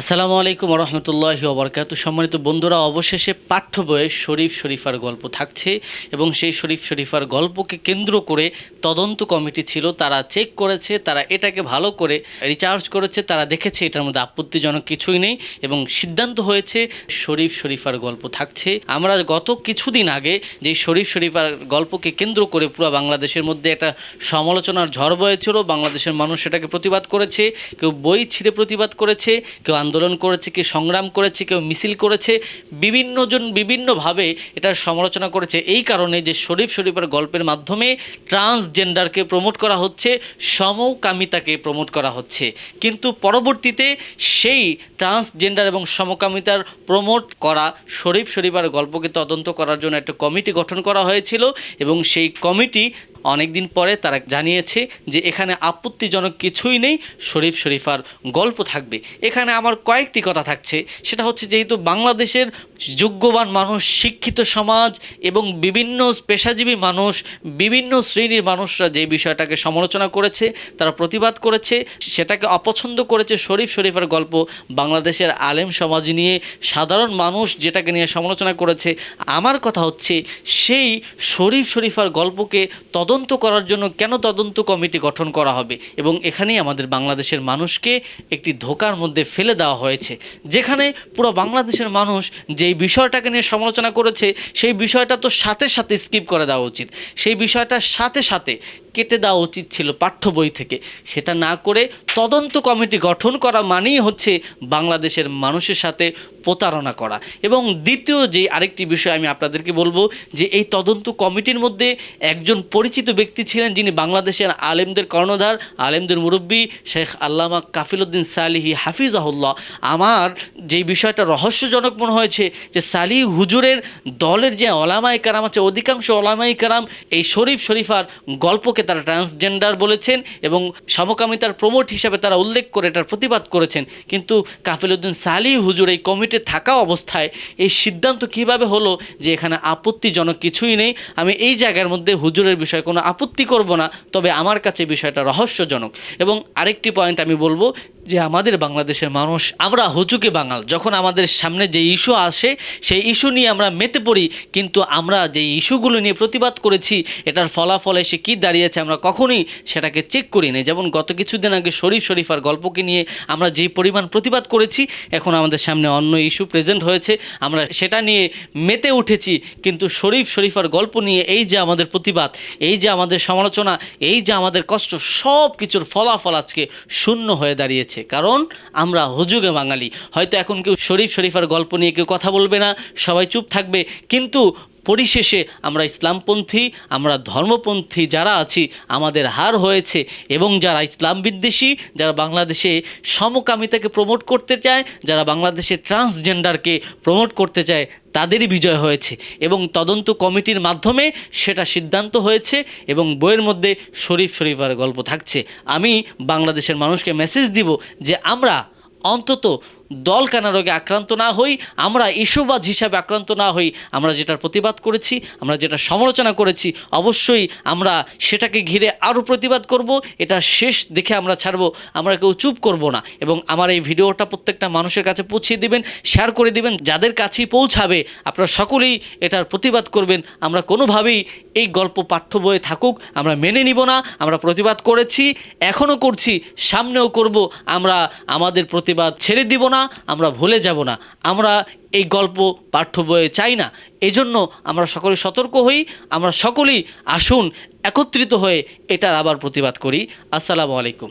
আসসালামু আলাইকুম রহমতুল্লাহি ওবরকাত। সম্মানিত বন্ধুরা, অবশেষে পাঠ্য বইয়ে শরীফ শরীফার গল্প থাকছে এবং সেই শরীফ শরীফার গল্পকে কেন্দ্র করে তদন্ত কমিটি ছিল, তারা চেক করেছে, তারা এটাকে ভালো করে রিচার্জ করেছে, তারা দেখেছে এটার মধ্যে আপত্তিজনক কিছুই নেই এবং সিদ্ধান্ত হয়েছে শরীফ শরীফার গল্প থাকছে। আমরা গত কিছুদিন আগে যে শরীফ শরীফার গল্পকে কেন্দ্র করে পুরো বাংলাদেশের মধ্যে একটা সমালোচনার ঝড় বয়েছিল, বাংলাদেশের মানুষ সেটাকে প্রতিবাদ করেছে, কেউ বই ছিঁড়ে প্রতিবাদ করেছে, কেউ আন্দোলন করেছে কেউ সংগ্রাম করেছে, কেউ মিছিল করেছে, বিভিন্নজন বিভিন্নভাবে এটার সমালোচনা করেছে। এই কারণে যে শরীফ শরীফের গল্পের মাধ্যমে ট্রান্সজেন্ডারকে প্রমোট করা হচ্ছে, সমকামিতাকে প্রমোট করা হচ্ছে। কিন্তু পরবর্তীতে সেই ট্রান্সজেন্ডার এবং সমকামিতার প্রমোট করা শরীফ শরীফার গল্পকে তদন্ত করার জন্য একটা কমিটি গঠন করা হয়েছিল এবং সেই কমিটি অনেক দিন পরে তারা জানিয়েছে যে এখানে আপত্তিজনক কিছুই নেই, শরীফ শরীফার গল্প থাকবে। এখানে আমার কয়েকটি কথা থাকছে। সেটা হচ্ছে যেহেতু বাংলাদেশের যোগ্যবান মানুষ, শিক্ষিত সমাজ এবং বিভিন্ন পেশাজীবী মানুষ, বিভিন্ন শ্রেণির মানুষরা যে বিষয়টাকে সমালোচনা করেছে, তারা প্রতিবাদ করেছে, সেটাকে অপছন্দ করেছে শরীফ শরীফের গল্প বাংলাদেশের আলেম সমাজ নিয়ে। সাধারণ মানুষ যেটাকে নিয়ে সমালোচনা করেছে, আমার কথা হচ্ছে সেই শরীফ শরীফার গল্পকে তদন্ত করার জন্য কেন তদন্ত কমিটি গঠন করা হবে? এবং এখানেই আমাদের বাংলাদেশের মানুষকে একটি ধোকার মধ্যে ফেলে দেওয়া হয়েছে, যেখানে পুরো বাংলাদেশের মানুষ যেই বিষয়টাকে নিয়ে সমালোচনা করেছে, সেই বিষয়টা তো সাথে সাথে স্কিপ করে দেওয়া উচিত। সেই বিষয়টার সাথে সাথে কেটে দেওয়া উচিত ছিল পাঠ্য বই থেকে। সেটা না করে তদন্ত কমিটি গঠন করা মানেই হচ্ছে বাংলাদেশের মানুষের সাথে প্রতারণা করা। এবং দ্বিতীয় যে আরেকটি বিষয় আমি আপনাদেরকে বলব যে এই তদন্ত কমিটির মধ্যে একজন পরিচিত ব্যক্তি ছিলেন যিনি বাংলাদেশের আলেমদের কর্ণধার, আলেমদের মুরব্বী শেখ আল্লামা কাফিলউদ্দিন সালিহি হাফিজাহুল্লাহ। আমার যেই বিষয়টা রহস্যজনক মনে হয়েছে যে সালি হুজুরের দলের যে ওলামাই কারাম আছে, অধিকাংশ ওলামাই কারাম এই শরীফ শরীফার গল্পকে তারা ট্রান্সজেন্ডার বলেছেন এবং সমকামিতার প্রমোট হিসাবে তারা উল্লেখ করে এটার প্রতিবাদ করেছেন। কিন্তু কাফিলউদ্দিন সালি হুজুর এই কমিটি থাকা অবস্থায় এই সিদ্ধান্ত কীভাবে হলো যে এখানে আপত্তিজনক কিছুই নেই? আমি এই জায়গার মধ্যে হুজুরের বিষয়ে কোনো আপত্তি করব না, তবে আমার কাছে বিষয়টা রহস্যজনক। এবং আরেকটি পয়েন্ট আমি বলব যে আমাদের বাংলাদেশের মানুষ, আমরা হুজুকে বাঙাল। যখন আমাদের সামনে যে ইস্যু আসে, সেই ইস্যু নিয়ে আমরা মেতে পড়ি, কিন্তু আমরা যে ইস্যুগুলো নিয়ে প্রতিবাদ করেছি, এটার ফলাফল এসে কী দাঁড়িয়েছে আমরা কখনোই সেটাকে চেক করি না যেমন গত কিছুদিন আগে শরীফ শরীফার গল্পকে নিয়ে আমরা যেই পরিমাণ প্রতিবাদ করেছি, এখন আমাদের সামনে অন্য ইস্যু প্রেজেন্ট হয়েছে। আমরা সেটা নিয়ে মেতে উঠেছি, কিন্তু শরীফ শরীফার গল্প নিয়ে এই যে আমাদের প্রতিবাদ, এই যে আমাদের সমালোচনা, এই যে আমাদের কষ্ট, সব কিছুর ফলাফল আজকে শূন্য হয়ে দাঁড়িয়েছে। কারণ আমরা হুজুগে বাঙালি। হয়তো এখন কেউ শরীফ শরীফার গল্প নিয়ে কেউ কথা বলবে না, সবাই চুপ থাকবে, কিন্তু পরিশেষে আমরা ইসলামপন্থী, আমরা ধর্মপন্থী যারা আছি, আমাদের হার হয়েছে এবং যারা ইসলাম বিদ্বেষী, যারা বাংলাদেশে সমকামিতাকে প্রমোট করতে চায়, যারা বাংলাদেশে ট্রান্সজেন্ডারকে প্রমোট করতে চায়, তাদেরই বিজয় হয়েছে এবং তদন্ত কমিটির মাধ্যমে সেটা সিদ্ধান্ত হয়েছে এবং বইয়ের মধ্যে শরীফ শরীফার গল্প থাকছে। আমি বাংলাদেশের মানুষকে মেসেজ দিব যে আমরা অন্তত দল কানা রোগে আক্রান্ত না হই, আমরা ইস্যুবাজ হিসাবে আক্রান্ত না হই। আমরা যেটার প্রতিবাদ করেছি, আমরা যেটা সমালোচনা করেছি, অবশ্যই আমরা সেটাকে ঘিরে আরও প্রতিবাদ করব, এটা শেষ দেখে আমরা ছাড়বো, আমরা কেউ চুপ করব না। এবং আমার এই ভিডিওটা প্রত্যেকটা মানুষের কাছে পৌঁছিয়ে দিবেন শেয়ার করে দিবেন, যাদের কাছেই পৌঁছাবে, আপনারা সকলেই এটার প্রতিবাদ করবেন। আমরা কোনোভাবেই এই গল্প পাঠ্য বইয়ে থাকুক, আমরা মেনে নিব না, আমরা প্রতিবাদ করেছি, এখনও করছি, সামনেও করব, আমরা আমাদের প্রতিবাদ ছেড়ে দিব না। আমরা ভুলে যাব না। আমরা এই গল্প, পাঠ্য বইয়ে চাই না। এজন্য আমরা সকলে সতর্ক হই, আমরা সকলেই আসুন, একত্রিত হয়ে এটার আবার প্রতিবাদ করি। আসসালামু আলাইকুম।